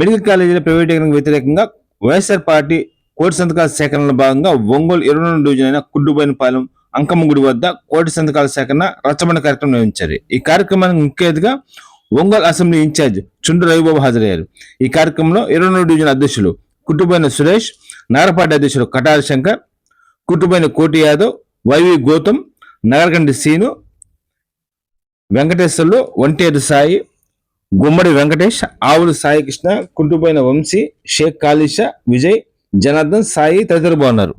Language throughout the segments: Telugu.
మెడికల్ కాలేజీల ప్రైవేటీకరణకు వ్యతిరేకంగా వైఎస్ఆర్ పార్టీ కోటి సంతకాల సేకరణలో భాగంగా ఒంగోలు ఇరవై రెండు డివిజన్ అయిన కుడ్డుబైనపాలెం అంకమ్మ గుడి వద్ద కోటి సంతకాల సేకరణ రచ్చబండ కార్యక్రమం నిర్వహించారు. ఈ కార్యక్రమానికి ముఖ్య అతిథిగా ఒంగోలు అసెంబ్లీ ఇన్ఛార్జ్ చుండ్రు రవిబాబు హాజరయ్యారు. ఈ కార్యక్రమంలో ఇరవై రెండు డివిజన్ అధ్యక్షులు కుట్టుబైన సురేష్ నగరపాటి అధ్యక్షులు కటారి శంకర్ కుట్టుబైన కోటి యాదవ్ వైవి గౌతమ్ నగరగండి సీను వెంకటేశ్వర్లు ఒంటేరు సాయి గుమ్మడి వెంకటేష్ ఆవులు సాయి కృష్ణ కుంటుపోయిన వంశీ షేక్ కాళీష విజయ్ జనార్దన్ సాయి తదితరులు బాగున్నారు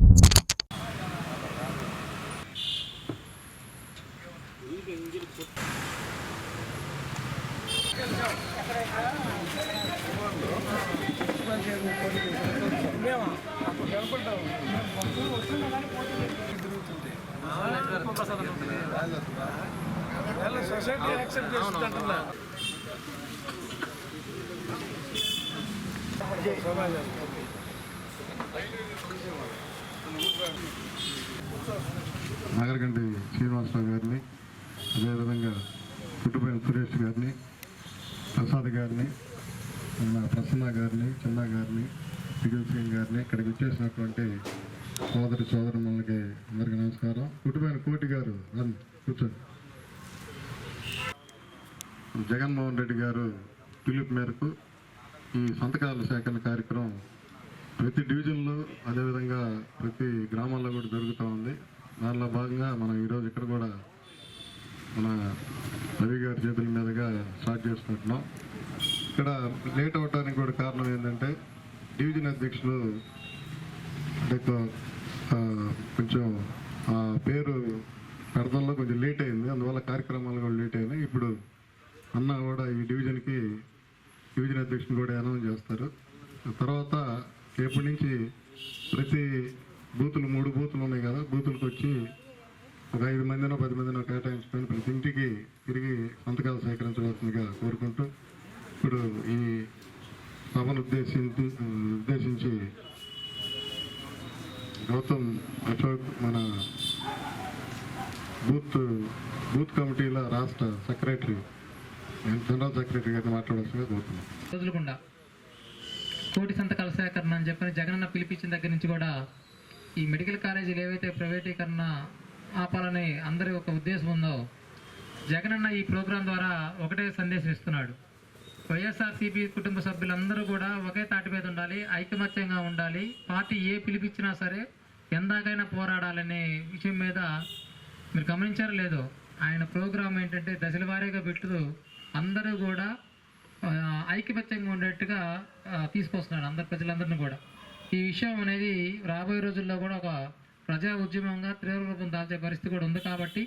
సొసైటీ యాక్సెప్ట్ చేస్తుందంటున్నా సమాజం శ్రీనివాసరావు గారిని అదేవిధంగా పుట్టుపోయిన సురేష్ గారిని ప్రసాద్ గారిని మన ప్రసన్న గారిని చిన్న గారిని విజయ్ సింగ్ గారిని ఇక్కడికి వచ్చేసినటువంటి సోదరి సోదరులకి అందరికీ నమస్కారం. కుటుంబైన కోటి గారు రండి కూర్చోండి. జగన్మోహన్ రెడ్డి గారు పిలుపు మేరకు ఈ సంతకాల సేకరణ కార్యక్రమం ప్రతి డివిజన్లో అదేవిధంగా ప్రతి గ్రామాల్లో కూడా జరుగుతూ ఉంది. దానిలో భాగంగా మనం ఈరోజు ఇక్కడ కూడా మన రవి గారి చేతుల మీదుగా స్టార్ట్ చేసుకుంటున్నాం ఇక్కడ లేట్ అవడానికి కూడా కారణం ఏంటంటే డివిజన్ అధ్యక్షులు అంటే కొంచెం ఆ పేరు పెడతంలో కొంచెం లేట్ అయింది. అందువల్ల కార్యక్రమాలు కూడా లేట్ అయినాయి. ఇప్పుడు అన్న కూడా ఈ డివిజన్కి డివిజన్ అధ్యక్షులు కూడా అనౌన్స్ చేస్తారు. తర్వాత రేపటి నుంచి ప్రతి బూతులు మూడు బూతులు ఉన్నాయి కదా బూతులకు వచ్చి ఒక ఐదు మందినో పది మందినో కేటాయించుకొని ప్రతి ఇంటికి తిరిగి సంతకాలు సేకరించవలసిందిగా కోరుకుంటూ ఇప్పుడు ఈ సభను ఉద్దేశించి ఉద్దేశించి గౌతమ్ అశోక్ మన బూత్ బూత్ కమిటీల రాష్ట్ర సెక్రటరీ జనరల్ సెక్రటరీ గారిని మాట్లాడాల్సిందిగా కోరుతున్నాను. రోజులకుండా కోటి సంతకాల సేకరణ అని చెప్పని జగనన్న పిలిపించిన దగ్గర నుంచి కూడా ఈ మెడికల్ కాలేజీలు ఏవైతే ప్రైవేటీకరణ ఆపాలని అందరి ఒక ఉద్దేశం ఉందో జగనన్న ఈ ప్రోగ్రాం ద్వారా ఒకటే సందేశం ఇస్తున్నాడు. వైఎస్ఆర్సీపీ కుటుంబ సభ్యులందరూ కూడా ఒకే తాటి మీద ఉండాలి ఐకమత్యంగా ఉండాలి పార్టీ ఏ పిలిపించినా సరే ఎందాకైనా పోరాడాలనే విషయం మీద మీరు గమనించారో లేదో ఆయన ప్రోగ్రాం ఏంటంటే దశల వారీగా పెట్టుతూ అందరూ కూడా ఐక్యమత్యంగా ఉండేట్టుగా తీసుకొస్తున్నాడు అందరు ప్రజలందరినీ కూడా. ఈ విషయం అనేది రాబోయే రోజుల్లో కూడా ఒక ప్రజా ఉద్యమంగా తీవ్ర రూపం దాల్చే పరిస్థితి కూడా ఉంది కాబట్టి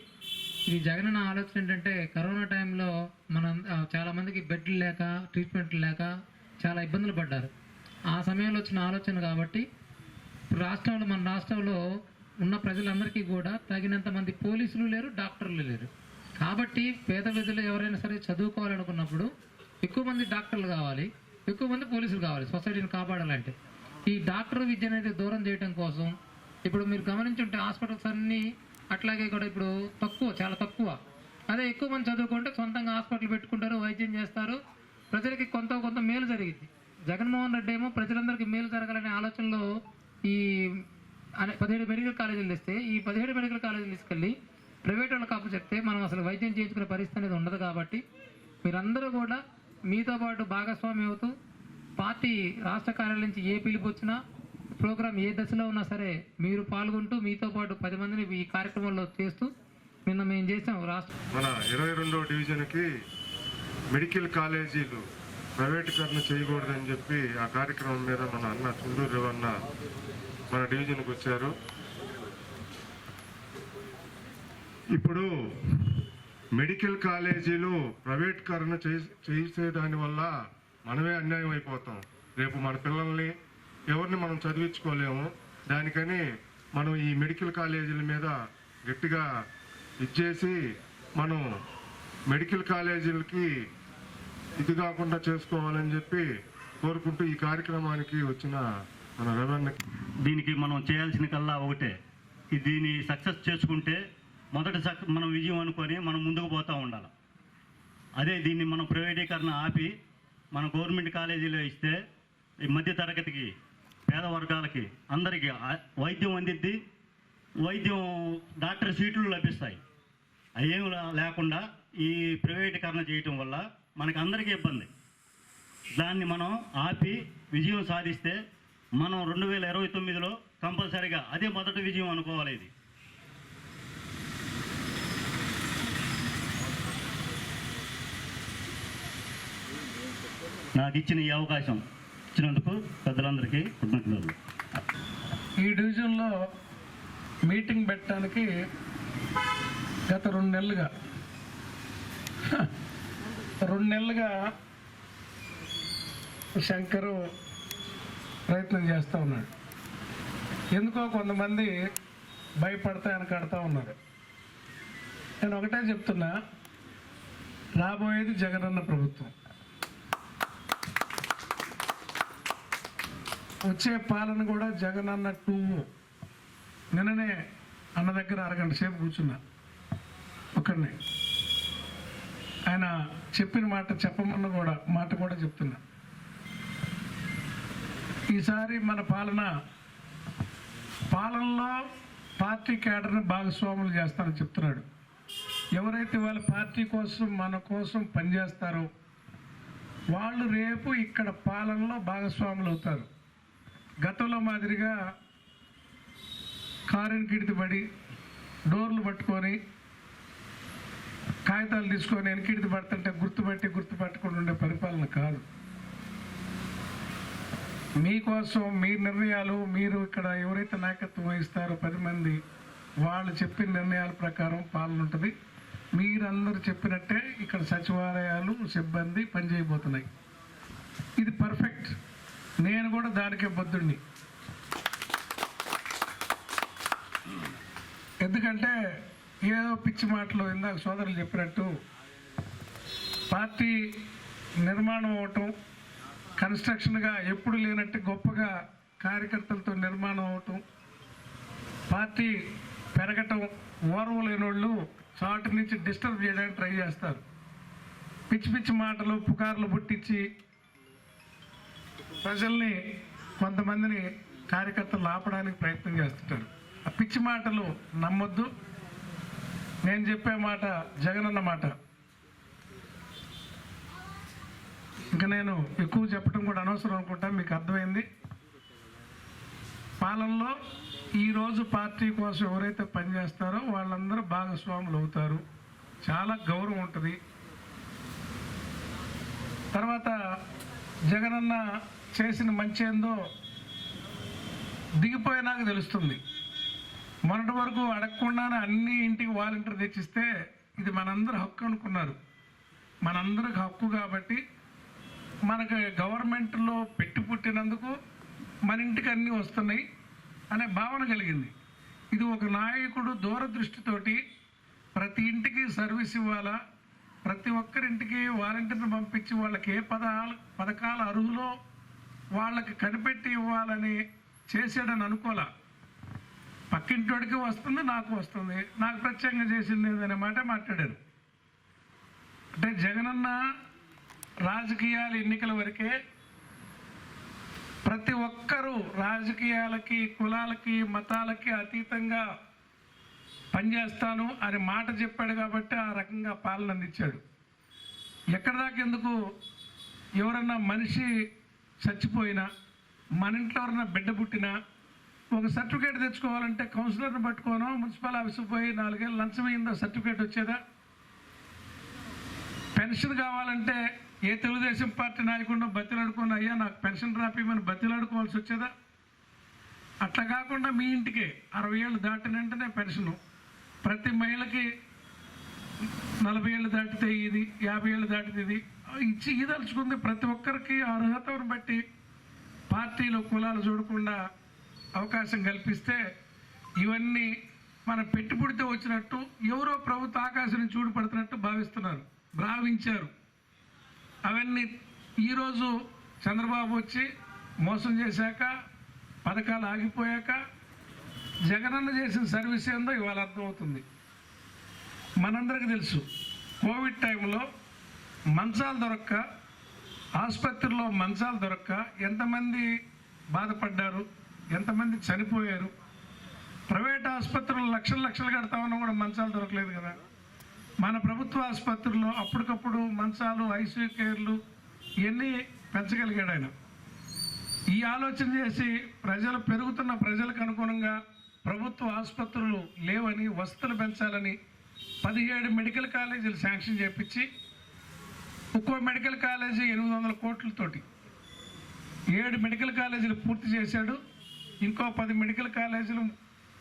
ఇది జగనన్న ఆలోచన ఏంటంటే కరోనా టైంలో మనం చాలామందికి బెడ్లు లేక ట్రీట్మెంట్లు లేక చాలా ఇబ్బందులు పడ్డారు. ఆ సమయంలో వచ్చిన ఆలోచన కాబట్టి రాష్ట్రంలో మన రాష్ట్రంలో ఉన్న ప్రజలందరికీ కూడా తగినంత మంది పోలీసులు లేరు డాక్టర్లు లేరు. కాబట్టి పేద విధులు ఎవరైనా సరే చదువుకోవాలనుకున్నప్పుడు ఎక్కువ మంది డాక్టర్లు కావాలి ఎక్కువ మంది పోలీసులు కావాలి సొసైటీని కాపాడాలంటే. ఈ డాక్టర్ విద్య అనేది దూరం చేయడం కోసం ఇప్పుడు మీరు గమనించుంటే హాస్పిటల్స్ అన్నీ అట్లాగే కూడా ఇప్పుడు తక్కువ చాలా తక్కువ. అదే ఎక్కువ మంది చదువుకుంటే సొంతంగా హాస్పిటల్ పెట్టుకుంటారు వైద్యం చేస్తారు. ప్రజలకి కొంత కొంత మేలు జరిగింది. జగన్మోహన్ రెడ్డి ఏమో ప్రజలందరికీ మేలు జరగాలనే ఆలోచనలో ఈ అనే పదిహేడు మెడికల్ కాలేజీలు తెస్తే ఈ పదిహేడు మెడికల్ కాలేజీలు తీసుకెళ్ళి ప్రైవేట్ వాళ్ళకి అప్పు చెప్తే మనం అసలు వైద్యం చేయించుకునే పరిస్థితి అనేది ఉండదు కాబట్టి మీరందరూ కూడా మీతో పాటు భాగస్వామి అవుతూ పార్టీ రాష్ట్ర కార్యాలయం నుంచి ఏ పిలుపు వచ్చినా ప్రోగ్రాం ఏ దశలో ఉన్నా సరే మీరు పాల్గొంటూ మీతో పాటు పది మందిని ఈ కార్యక్రమంలో చేస్తూ నిన్న మేము చేసాం రాష్ట్ర మన ఇరవై రెండవ డివిజన్కి మెడికల్ కాలేజీలు ప్రైవేటీకరణ చేయకూడదని చెప్పి ఆ కార్యక్రమం మీద మన అన్న చుండూరు రేవన్న మన డివిజన్కి వచ్చారు. ఇప్పుడు మెడికల్ కాలేజీలు ప్రైవేట్కరణ చేసే చేసేదాని వల్ల మనమే అన్యాయం అయిపోతాం. రేపు మన పిల్లల్ని ఎవరిని మనం చదివించుకోలేము. దానికని మనం ఈ మెడికల్ కాలేజీల మీద గట్టిగా ఇచ్చేసి మనం మెడికల్ కాలేజీలకి ఇది కాకుండా చేసుకోవాలని చెప్పి కోరుకుంటూ ఈ కార్యక్రమానికి వచ్చిన మన రవణ దీనికి మనం చేయాల్సిన కల్లా ఒకటే దీన్ని సక్సెస్ చేసుకుంటే మొదటి సక్ మనం విజయం అనుకొని మనం ముందుకు పోతూ ఉండాలి. అదే దీన్ని మనం ప్రైవేటీకరణ ఆపి మన గవర్నమెంట్ కాలేజీలో ఇస్తే ఈ మధ్య తరగతికి పేద వర్గాలకి అందరికీ వైద్యం అందిద్ది వైద్యం డాక్టర్ సీట్లు లభిస్తాయి. అవేం లేకుండా ఈ ప్రైవేటీకరణ చేయటం వల్ల మనకి అందరికీ ఇబ్బంది. దాన్ని మనం ఆపి విజయం సాధిస్తే మనం రెండు వేల ఇరవై తొమ్మిదిలో కంపల్సరీగా అదే మొదటి విజయం అనుకోవాలి ఇది. నాకు ఇచ్చిన ఈ అవకాశం ఇచ్చినందుకు పెద్దలందరికీ కృతజ్ఞతలు. ఈ డివిజన్లో మీటింగ్ పెట్టడానికి గత రెండు నెలలుగా రెండు నెలలుగా శంకరు ప్రయత్నం చేస్తూ ఉన్నాడు. ఎందుకో కొంతమంది భయపడతా వెనకాడుతూ ఉన్నారు. నేను ఒకటే చెప్తున్నా రాబోయేది జగనన్న ప్రభుత్వం. వచ్చే పాలన కూడా జగన్ అన్న టూ నిన్ననే అన్న దగ్గర అరగంట సేపు కూర్చున్నా. ఒకరిని ఆయన చెప్పిన మాట చెప్పమన్న కూడా మాట కూడా చెప్తున్నా. ఈసారి మన పాలన పాలనలో పార్టీ కేడర్ని భాగస్వాములు చేస్తానని చెప్తున్నాడు. ఎవరైతే వాళ్ళ పార్టీ కోసం మన కోసం పనిచేస్తారో వాళ్ళు రేపు ఇక్కడ పాలనలో భాగస్వాములు అవుతారు. గతంలో మాదిరిగా కారుని కిడితిపడి డోర్లు పట్టుకొని కాగితాలు తీసుకొని వెనకిడితి పడుతుంటే గుర్తుపట్టి గుర్తుపట్టకుండా ఉండే పరిపాలన కాదు. మీకోసం మీ నిర్ణయాలు మీరు ఇక్కడ ఎవరైతే నాయకత్వం వహిస్తారో పది మంది వాళ్ళు చెప్పిన నిర్ణయాల ప్రకారం పాలన ఉంటుంది. మీరందరూ చెప్పినట్టే ఇక్కడ సచివాలయాలు సిబ్బంది పనిచేయబోతున్నాయి. ఇది పర్ఫెక్ట్ నేను కూడా దానికే బద్దుడిని ఎందుకంటే ఏదో పిచ్చి మాటలు ఇందాక సోదరులు చెప్పినట్టు పార్టీ నిర్మాణం అవటం కన్స్ట్రక్షన్గా ఎప్పుడు లేనట్టు గొప్పగా కార్యకర్తలతో నిర్మాణం అవటం పార్టీ పెరగటం ఓర్వ లేని వాళ్ళు చాటు నుంచి డిస్టర్బ్ చేయడానికి ట్రై చేస్తారు. పిచ్చి పిచ్చి మాటలు పుకార్లు పుట్టించి ప్రజల్ని కొంతమందిని కార్యకర్తలు ఆపడానికి ప్రయత్నం చేస్తుంటారు. ఆ పిచ్చి మాటలు నమ్మొద్దు. నేను చెప్పే మాట జగనన్న మాట. ఇంకా నేను ఎక్కువ చెప్పడం కూడా అనవసరం అనుకుంటా మీకు అర్థమైంది? పాలనలో ఈరోజు పార్టీ కోసం ఎవరైతే పనిచేస్తారో వాళ్ళందరూ భాగస్వాములు అవుతారు. చాలా గౌరవం ఉంటుంది. తర్వాత జగనన్న చేసిన మంచి ఏందో దిగిపోయినాక తెలుస్తుంది. మొన్నటి వరకు అడగకుండానే అన్ని ఇంటికి వాలంటీర్ తెచ్చిస్తే ఇది మనందరి హక్కు అనుకున్నారు. మనందరికి హక్కు కాబట్టి మనకు గవర్నమెంట్లో పెట్టి పుట్టినందుకు మన ఇంటికి అన్నీ వస్తున్నాయి అనే భావన కలిగింది. ఇది ఒక నాయకుడు దూరదృష్టితోటి ప్రతి ఇంటికి సర్వీస్ ఇవ్వాలా? ప్రతి ఒక్కరింటికి వాలంటీర్ని పంపించి వాళ్ళకి ఏ పదాలు పథకాల అర్హులో వాళ్ళకి కనిపెట్టి ఇవ్వాలని చేసాడని అనుకోలే. పక్కింటోడికి వస్తుంది నాకు వస్తుంది. నాకు ప్రత్యేకంగా చేసింది అనే మాట మాట్లాడారు. అంటే జగనన్న రాజకీయాలు ఎన్నికల వరకే ప్రతి ఒక్కరూ రాజకీయాలకి కులాలకి మతాలకి అతీతంగా పనిచేస్తాను అని మాట చెప్పాడు కాబట్టి ఆ రకంగా పాలన అందించాడు. ఎక్కడ దాకా ఎందుకు? ఎవరన్నా మనిషి చచ్చిపోయినా మన ఇంట్లో ఎవరన్నా బిడ్డ పుట్టినా ఒక సర్టిఫికేట్ తెచ్చుకోవాలంటే కౌన్సిలర్ని పట్టుకోను మున్సిపల్ ఆఫీస్కి పోయి నాలుగేళ్ళు లంచం అయిందో సర్టిఫికేట్ వచ్చేదా? పెన్షన్ కావాలంటే ఏ తెలుగుదేశం పార్టీ నాయకుడినో బతిలాడుకుని అయ్యా నాకు పెన్షన్ రాపిమని బతిలాడుకోవాల్సి వచ్చేదా? అట్లా కాకుండా మీ ఇంటికే అరవై ఏళ్ళు దాటిన వెంటనే పెన్షను ప్రతి మహిళకి నలభై ఏళ్ళు దాటితే ఇది యాభై ఏళ్ళు దాటితే ఇది. ఇచ్చి ఇదలుచుకుంది ప్రతి ఒక్కరికి అర్హతను బట్టి పార్టీలు కులాలు చూడకుండా అవకాశం కల్పిస్తే ఇవన్నీ మన పెట్టుబడితో వచ్చినట్టు ఎవరో ప్రభుత్వ ఆకాశం నుంచి చూడపడుతున్నట్టు భావిస్తున్నారు భావించారు. అవన్నీ ఈరోజు చంద్రబాబు వచ్చి మోసం చేశాక పథకాలు ఆగిపోయాక జగనన్న చేసిన సర్వీస్ ఏందో ఇవాళ అర్థమవుతుంది. మనందరికీ తెలుసు కోవిడ్ టైంలో మంచాలు దొరక్క ఆసుపత్రిలో మంచాలు దొరక్క ఎంతమంది బాధపడ్డారు ఎంతమంది చనిపోయారు ప్రైవేట్ ఆసుపత్రులు లక్షలు లక్షలు కడతామన్నా కూడా మంచాలు దొరకలేదు కదా. మన ప్రభుత్వ ఆసుపత్రుల్లో అప్పటికప్పుడు మంచాలు ఐసీయూ కేర్లు ఇవన్నీ పెంచగలిగాడు ఆయన. ఈ ఆలోచన చేసి ప్రజలు పెరుగుతున్న ప్రజలకు అనుగుణంగా ప్రభుత్వ ఆసుపత్రులు లేవని వసతులు పెంచాలని పదిహేడు మెడికల్ కాలేజీలు శాంక్షన్ చేపించి ఒక్కో మెడికల్ కాలేజీ ఎనిమిది వందల కోట్లతోటి ఏడు మెడికల్ కాలేజీలు పూర్తి చేశాడు. ఇంకో పది మెడికల్ కాలేజీలు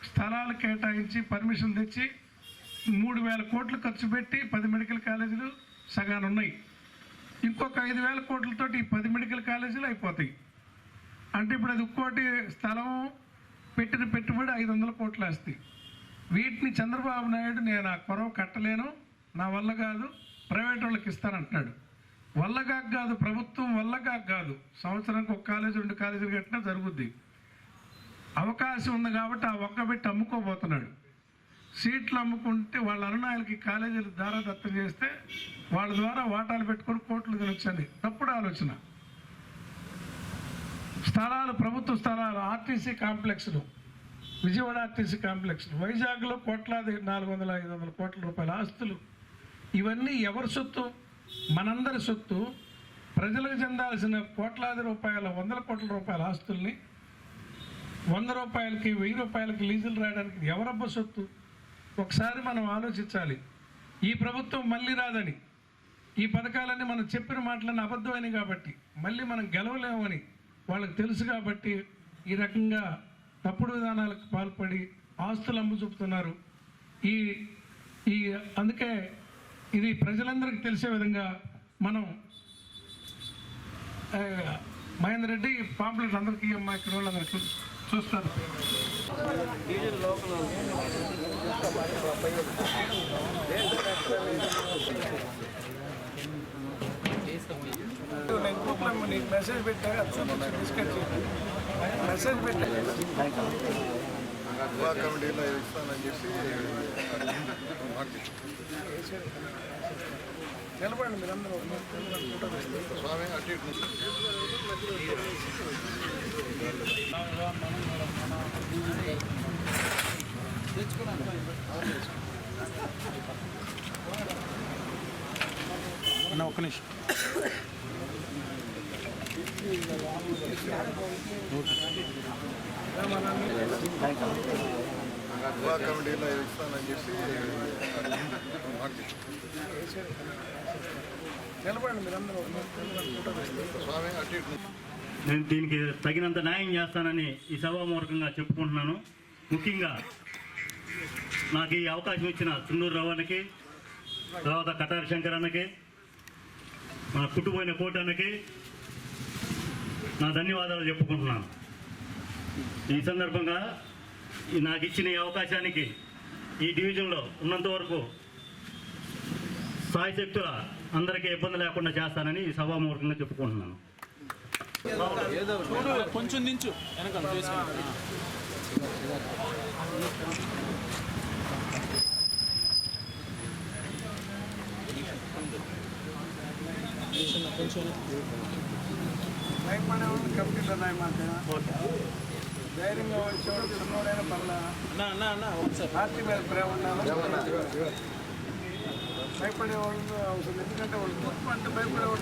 స్థలాలు కేటాయించి పర్మిషన్ తెచ్చి మూడు వేల కోట్లు ఖర్చు పెట్టి పది మెడికల్ కాలేజీలు సగాను ఉన్నాయి ఇంకొక ఐదు వేల కోట్లతోటి ఈ పది మెడికల్ కాలేజీలు అయిపోతాయి. అంటే ఇప్పుడు అది ఒక్కోటి స్థలం పెట్టిన పెట్టుబడి ఐదు వందల కోట్లు వస్తాయి వీటిని చంద్రబాబు నాయుడు నేను ఆ కొరవ కట్టలేను నా వల్ల కాదు ప్రైవేట్ వాళ్ళకి ఇస్తానంటున్నాడు. వల్లగా కాదు ప్రభుత్వం వల్లగా కాదు సంవత్సరానికి ఒక కాలేజీ రెండు కాలేజీలు కట్టినా జరుగుద్ది. అవకాశం ఉంది కాబట్టి ఆ ఒక్క పెట్టి అమ్ముకోబోతున్నాడు. సీట్లు అమ్ముకుంటే వాళ్ళ అనునాయులకి కాలేజీలు దారాదత్తం చేస్తే వాళ్ళ ద్వారా వాటాలు పెట్టుకొని కోట్లు తినొచ్చని. తప్పుడు ఆలోచన. స్థలాలు ప్రభుత్వ స్థలాలు ఆర్టీసీ కాంప్లెక్స్లు విజయవాడ ఆర్టీసీ కాంప్లెక్స్ వైజాగ్లో కోట్లాది నాలుగు వందల ఐదు వందల కోట్ల రూపాయల ఆస్తులు. ఇవన్నీ ఎవరి సొత్తు? మనందరి సొత్తు. ప్రజలకు చెందాల్సిన కోట్లాది రూపాయల వందల కోట్ల రూపాయల ఆస్తుల్ని వంద రూపాయలకి వెయ్యి రూపాయలకి లీజులు రాయడానికి ఎవరబ్బ సొత్తు? ఒకసారి మనం ఆలోచించాలి. ఈ ప్రభుత్వం మళ్ళీ రాదని. ఈ పథకాలన్నీ మనం చెప్పిన మాటలన్నీ అబద్ధమైనవి కాబట్టి మళ్ళీ మనం గెలవలేమని వాళ్ళకి తెలుసు కాబట్టి ఈ రకంగా తప్పుడు విధానాలకు పాల్పడి ఆస్తులు అమ్ము చూపుతున్నారు. ఈ ఈ అందుకే ఇది ప్రజలందరికీ తెలిసే విధంగా మనం మహేందర్ రెడ్డి పాంప్లెట్ అందరికీ అమ్మా ఇక్కడ వాళ్ళందరికీ చూస్తారు. గ్రూప్లో నీకు మెసేజ్ పెట్టాను అది డిస్కస్ మెసేజ్ పెట్టాను గోవా కమిటీలో ఇస్తానని చెప్పి. నిలబడండి మీరందరూ స్వామి అటు ఇటు నుంచి. కమిటీలో ఇస్తానని చెప్పి నేను దీనికి తగినంత న్యాయం చేస్తానని ఈ సభామూర్ఖంగా చెప్పుకుంటున్నాను. ముఖ్యంగా నాకు ఈ అవకాశం ఇచ్చిన చుండూరు రవాణకి తర్వాత కటారి శంకర్ అన్నకి మన పుట్టుపోయిన కోటన్నకి నా ధన్యవాదాలు చెప్పుకుంటున్నాను. ఈ సందర్భంగా ఈ నాకు ఇచ్చిన ఈ అవకాశానికి ఈ డివిజన్లో ఉన్నంత వరకు సాయశక్తుల అందరికీ ఇబ్బంది లేకుండా చేస్తానని ఈ సభామూలకంగా చెప్పుకుంటున్నాను. కొంచెం నించు. కొంచెం నయమానే ఉంది కమిటీలో నయమానే ధైర్యంగా వచ్చేవాడు చిన్నోడైన పర్లా అన్న అన్న అన్న ఒకసారి పార్టీ మీద ప్రేమ ఉండాలి భయపడేవాళ్ళు అవసరం ఎందుకంటే వాళ్ళు తప్పు అంటే భయపడేవాళ్ళు